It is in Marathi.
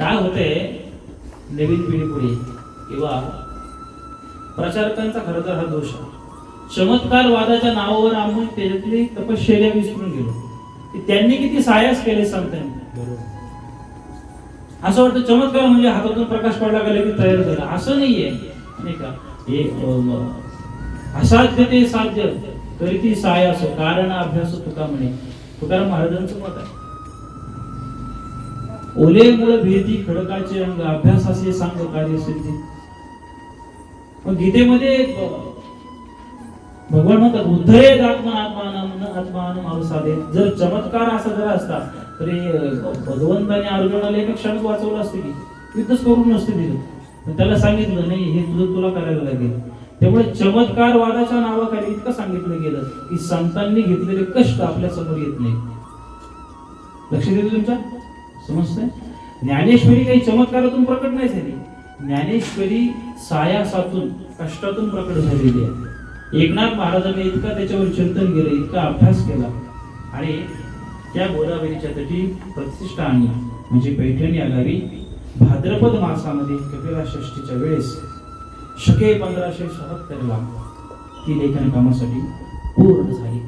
काय होते? नवीन पिढी पुढे किंवा प्रचारकांचा खरं तर हा दोष आहे. चमत्कार वादाच्या नावावर आम्ही त्याच्यातली तपश्चर्या विसरून गेलो. की त्यांनी किती सायास केले सांगताय? असं वाटतं चमत्कार म्हणजे हातातून प्रकाश पडला गेला की तयार झाला. असं नाहीये. नाही का? हे असाध्य ते साध्य तरी ती साय असो कारण अभ्यास तुका म्हणे? तुकाराम महाराजांचं मत आहे. ओले मुळ भेदी खडकाचे अंग अभ्यास असे सांग कार्य सिद्धी पण गीतेमध्ये भगवान म्हणतात उद्धरे आत्मा आत्मान आत्मान माणसादे जर चमत्कार असा जर असता तरी भगवंताने अर्जुनाला एका क्षण वाचवलं असते की युद्धच करून नसते दिलं. पण त्याला सांगितलं नाही हे तुझं तुला करायला लागेल. त्यामुळे चमत्कार वादाच्या नावाखाली इतकं सांगितलं गेलं की संतांनी घेतलेले कष्ट आपल्यासमोर येत नाही लक्ष देतो तुमच्या? समजतंय? ज्ञानेश्वरी काही चमत्कारातून प्रकट नाही झाली. ज्ञानेश्वरी सायासातून कष्टातून प्रकट झालेली आहे. एकनाथ महाराजांनी इतका त्याच्यावर चिंतन केलं इतका अभ्यास केला. आणि त्या गोदावरीच्या तटी प्रतिष्ठा आणली. म्हणजे पैठणी आगावी भाद्रपद मासामध्ये कपिला षष्टीच्या वेळेस शके पंधराशे शहात्तरला ती लेखन कामासाठी पूर्ण झाली.